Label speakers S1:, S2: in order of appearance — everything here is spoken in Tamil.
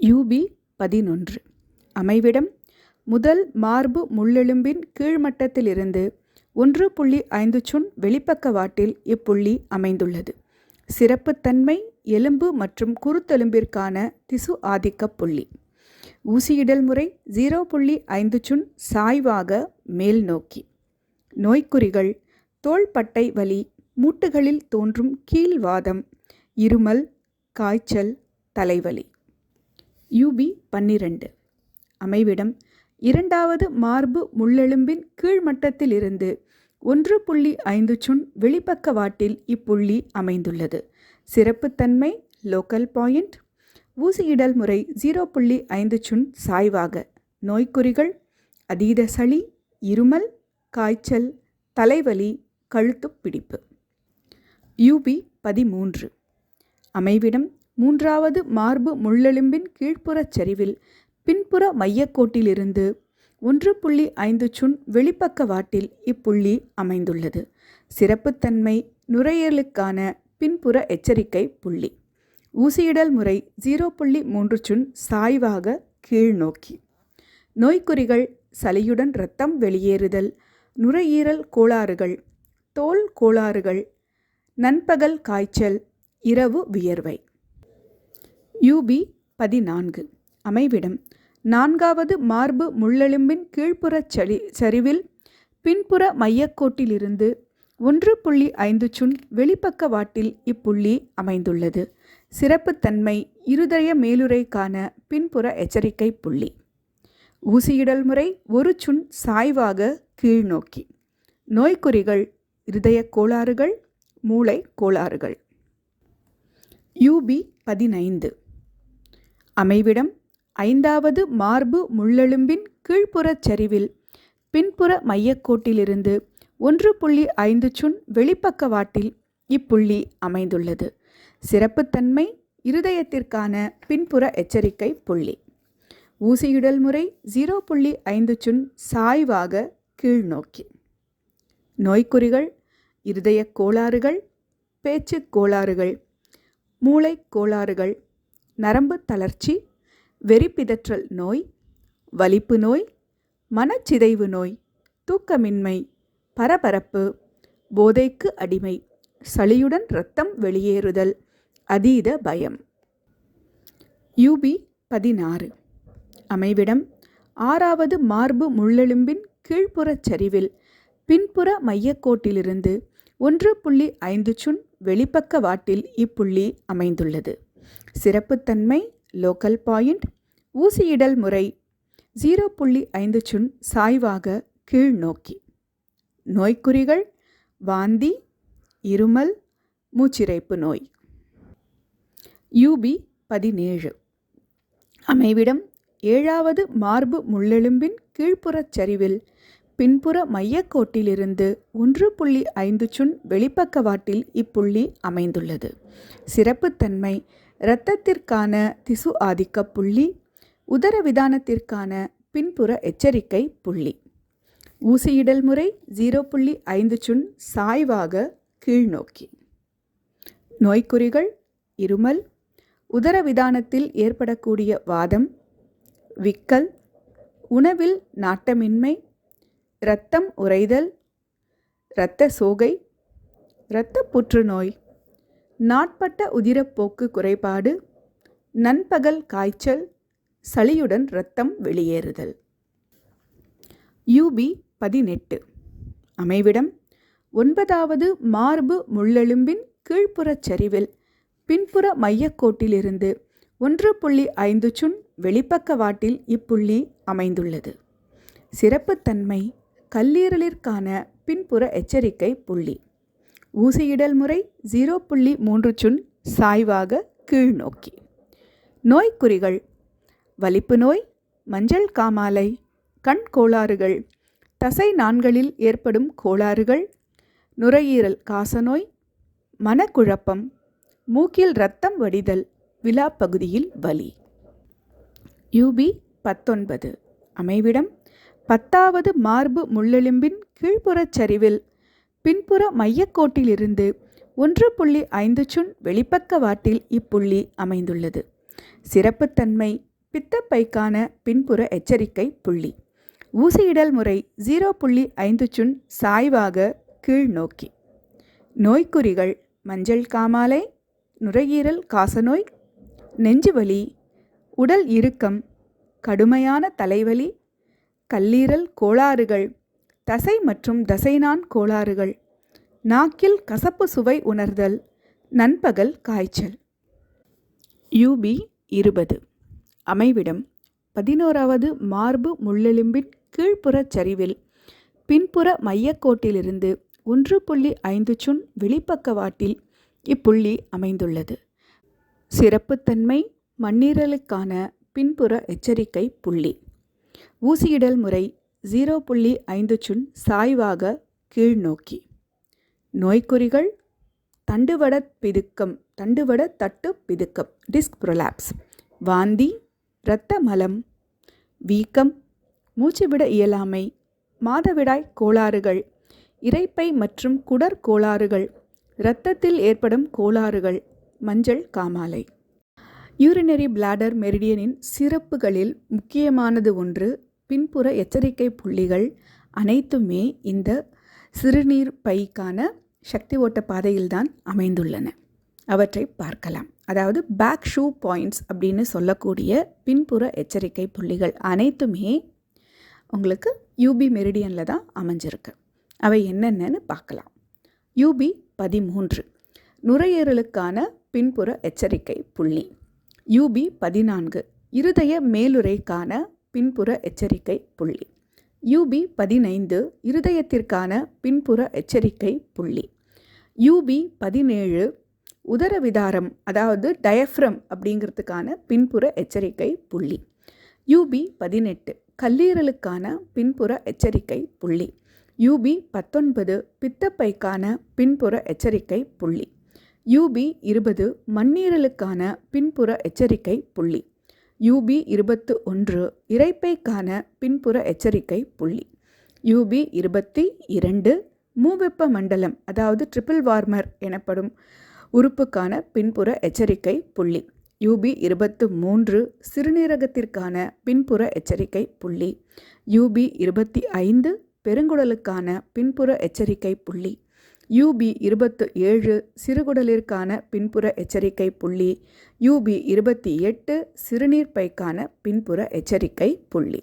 S1: யூபி பதினொன்று. அமைவிடம் முதல் மார்பு முள்ளெலும்பின் கீழ்மட்டத்திலிருந்து ஒன்று புள்ளி ஐந்து சுன் வெளிப்பக்க வாட்டில் இப்புள்ளி அமைந்துள்ளது. சிறப்புத்தன்மை எலும்பு மற்றும் குருத்தெலும்பிற்கான திசு ஆதிக்கப் புள்ளி. ஊசியிடல் முறை ஜீரோ புள்ளி ஐந்து சுன் சாய்வாக மேல் நோக்கி. நோய்க்குறிகள் தோள்பட்டை வலி மூட்டுகளில் தோன்றும் கீழ்வாதம் இருமல் காய்ச்சல் தலைவலி. யூபி பன்னிரண்டு. அமைவிடம் இரண்டாவது மார்பு முள்ளெலும்பின் கீழ்மட்டத்திலிருந்து ஒன்று புள்ளி ஐந்து சுன் வெளிப்பக்க வாட்டில் இப்புள்ளி அமைந்துள்ளது. சிறப்புத்தன்மை லோக்கல் பாயிண்ட் ஊசியிடல் முறை ஜீரோ புள்ளி ஐந்து சுன் சாய்வாக. நோய்க்குறிகள் அதீத சளி இருமல் காய்ச்சல் தலைவலி கழுத்துப் பிடிப்பு. யூபி பதிமூன்று. அமைவிடம் மூன்றாவது மார்பு முள்ளெலும்பின் கீழ்ப்புறச் சரிவில் பின்புற மையக்கோட்டிலிருந்து ஒன்று புள்ளி ஐந்து சுன் வெளிப்பக்க வாட்டில் இப்புள்ளி அமைந்துள்ளது. சிறப்புத்தன்மை நுரையீரலுக்கான பின்புற எச்சரிக்கை புள்ளி. ஊசியிடல் முறை ஜீரோ புள்ளி மூன்று சுன் சாய்வாக கீழ் நோக்கி நோய்க்குறிகள் சளியுடன் இரத்தம் வெளியேறுதல் நுரையீரல் கோளாறுகள் தோல் கோளாறுகள் நண்பகல் காய்ச்சல் இரவு வியர்வை. யூபி பதினான்கு. அமைவிடம் நான்காவது மார்பு முள்ளெலும்பின் கீழ்ப்புறச் சளி சரிவில் பின்புற மையக்கோட்டிலிருந்து ஒன்று புள்ளி ஐந்து சுன் வெளிப்பக்க வாட்டில் இப்புள்ளி அமைந்துள்ளது. சிறப்புத்தன்மை இருதய மேலுறைக்கான பின்புற எச்சரிக்கை புள்ளி. ஊசியிடல் முறை ஒரு சுன் சாய்வாக கீழ்நோக்கி. நோய்க்குறிகள் இருதய கோளாறுகள் மூளை கோளாறுகள். யூபி பதினைந்து. அமைவிடம் ஐந்தாவது மார்பு முள்ளெலும்பின் கீழ்ப்புறச் சரிவில் பின்புற மையக்கோட்டிலிருந்து ஒன்று புள்ளி ஐந்து சுன் வெளிப்பக்க வாட்டில் இப்புள்ளி அமைந்துள்ளது. சிறப்புத்தன்மை இருதயத்திற்கான பின்புற எச்சரிக்கை புள்ளி. ஊசியிடல் முறை ஜீரோ புள்ளி ஐந்து சுன் சாய்வாக கீழ்நோக்கி. நோய்க்குறிகள் இருதய கோளாறுகள் பேச்சு கோளாறுகள் மூளை கோளாறுகள் நரம்பு தளர்ச்சி வெறிப்பிதற்றல் நோய் வலிப்பு நோய் மனச்சிதைவு நோய் தூக்கமின்மை பரபரப்பு போதைக்கு அடிமை சளியுடன் இரத்தம் வெளியேறுதல் அதீத பயம். யூபி பதினாறு. அமைவிடம் ஆறாவது மார்பு முள்ளெலும்பின் கீழ்ப்புறச் சரிவில் பின்புற மையக்கோட்டிலிருந்து ஒன்று புள்ளி ஐந்து சுன் வெளிப்பக்க வாட்டில் இப்புள்ளி அமைந்துள்ளது. சிறப்புத்தன்மை லோக்கல் பாயிண்ட் ஊசியிடல் முறை ஜீரோ புள்ளி ஐந்து சுன் சாய்வாக கீழ் நோக்கி. நோய்க்குறிகள் வாந்தி இருமல் மூச்சிறைப்பு நோய். யூபி பதினேழு. அமைவிடம் ஏழாவது மார்பு முள்ளெலும்பின் கீழ்ப்புறச் சரிவில் பின்புற மையக்கோட்டிலிருந்து ஒன்று புள்ளி ஐந்து சுன் வெளிப்பக்கவாட்டில் இப்புள்ளி அமைந்துள்ளது. சிறப்புத்தன்மை இரத்தத்திற்கான திசு ஆதிக்க புள்ளி உதரவிதானத்திற்கான பின்புற எச்சரிக்கை புள்ளி. ஊசியிடல் முறை ஜீரோ புள்ளி ஐந்து சுன் சாய்வாக கீழ்நோக்கி நோய்க்குறிகள் இருமல் உதரவிதானத்தில் ஏற்படக்கூடிய வாதம் விக்கல் உணவில் நாட்டமின்மை இரத்தம் உறைதல் இரத்த சோகை இரத்த புற்றுநோய் நாட்பட்ட உதிரப்போக்கு குறைபாடு நண்பகல் காய்ச்சல் சளியுடன் இரத்தம் வெளியேறுதல். யூபி பதினெட்டு. அமைவிடம் ஒன்பதாவது மார்பு முள்ளெலும்பின் கீழ்ப்புறச் சரிவில் பின்புற மையக்கோட்டிலிருந்து ஒன்று புள்ளி ஐந்து சுன் வெளிப்பக்க வாட்டில் இப்புள்ளி அமைந்துள்ளது. சிறப்புத்தன்மை கல்லீரலிற்கான பின்புற எச்சரிக்கை புள்ளி. ஊசியிடல் முறை ஜீரோ புள்ளி மூன்று சுன் சாய்வாக கீழ்நோக்கி. நோய்க்குறிகள். வலிப்பு நோய் மஞ்சள் காமாலை கண் கோளாறுகள். தசை நான்களில் ஏற்படும் கோளாறுகள். நுரையீரல் காசநோய் மனக்குழப்பம். மூக்கில் இரத்தம் வடிதல் விழா பகுதியில் வலி யூபி பத்தொன்பது. அமைவிடம். பத்தாவது மார்பு முள்ளெலும்பின் கீழ்ப்புறச் சரிவில் பின்புற மையக்கோட்டிலிருந்து ஒன்று புள்ளி ஐந்து சுன் வெளிப்பக்க வாட்டில் இப்புள்ளி அமைந்துள்ளது. சிறப்புத்தன்மை பித்தப்பைக்கான பின்புற எச்சரிக்கை புள்ளி. ஊசியிடல் முறை ஜீரோ புள்ளி ஐந்து சுன் சாய்வாக கீழ் நோக்கி. நோய்க்குறிகள் மஞ்சள் காமாலை நுரையீரல் காசநோய் நெஞ்சுவலி உடல் இறுக்கம் கடுமையான தலைவலி கல்லீரல் கோளாறுகள் தசை மற்றும் தசைநான் கோளாறுகள். நாக்கில் கசப்பு சுவை உணர்தல். நண்பகல் காய்ச்சல். யூபி இருபது. அமைவிடம். பதினோராவது மார்பு முள்ளெலும்பின் கீழ்ப்புறச் சரிவில். பின்புற மையக்கோட்டிலிருந்து ஒன்று புள்ளி ஐந்து சுன் வெளிப்பக்கவாட்டில் இப்புள்ளி அமைந்துள்ளது. சிறப்புத்தன்மை மண்ணீரலுக்கான பின்புற எச்சரிக்கை புள்ளி. ஊசியிடல் முறை ஜீரோ புள்ளி ஐந்து சுன் சாய்வாக கீழ்நோக்கி. நோய்க்குறிகள் தண்டுவட பிதுக்கம் தண்டுவட தட்டு பிதுக்கம் டிஸ்க் ப்ரொலாப்ஸ். வாந்தி இரத்த மலம் வீக்கம் மூச்சுவிட இயலாமை மாதவிடாய் கோளாறுகள் இரைப்பை மற்றும் குடர் கோளாறுகள் இரத்தத்தில் ஏற்படும் கோளாறுகள் மஞ்சள் காமாலை. யூரினரி பிளாடர் மெரிடியனின் சிறப்புகளில் முக்கியமானது ஒன்று பின்புற எச்சரிக்கை புள்ளிகள் அனைத்துமே இந்த சிறுநீர் பைக்கான சக்தி ஓட்ட பாதையில்தான் அமைந்துள்ளன. அவற்றை பார்க்கலாம். அதாவது பேக் ஷூ பாயிண்ட்ஸ் அப்படின்னு சொல்லக்கூடிய பின்புற எச்சரிக்கை புள்ளிகள் அனைத்துமே உங்களுக்கு யூபி மெரிடியனில் தான் அமைஞ்சிருக்கு. அவை என்னென்னு பார்க்கலாம். யூபி பதிமூன்று. நுரையீரலுக்கான பின்புற எச்சரிக்கை புள்ளி. யூபி பதினான்கு. இருதய மேலுரைக்கான பின்புற எச்சரிக்கை புள்ளி. யூபி பதினைந்து இருதயத்திற்கான பின்புற எச்சரிக்கை புள்ளி. யூபி பதினேழு உதரவிதாரம் அதாவது டயஃப்ரம் அப்படிங்கிறதுக்கான பின்புற எச்சரிக்கை புள்ளி. யூபி பதினெட்டு கல்லீரலுக்கான பின்புற எச்சரிக்கை புள்ளி. யூபி பத்தொன்பது பித்தப்பைக்கான பின்புற எச்சரிக்கை புள்ளி. யூபி இருபது மண்ணீரலுக்கான பின்புற எச்சரிக்கை புள்ளி. யூபி இருபத்து ஒன்று இறைப்பைக்கான பின்புற எச்சரிக்கை புள்ளி. யூபி இருபத்தி இரண்டு மூவெப்ப மண்டலம் அதாவது ட்ரிபிள் வார்மர் எனப்படும் உறுப்புக்கான பின்புற எச்சரிக்கை புள்ளி. யூபி இருபத்து மூன்று சிறுநீரகத்திற்கான பின்புற எச்சரிக்கை புள்ளி. யூபி இருபத்தி ஐந்து பெருங்குடலுக்கான பின்புற எச்சரிக்கை புள்ளி. யூபி இருபத்து ஏழு சிறுகுடலிற்கான பின்புற எச்சரிக்கை புள்ளி யூபி இருபத்தி எட்டு சிறுநீர்ப்பைக்கான பின்புற எச்சரிக்கை புள்ளி.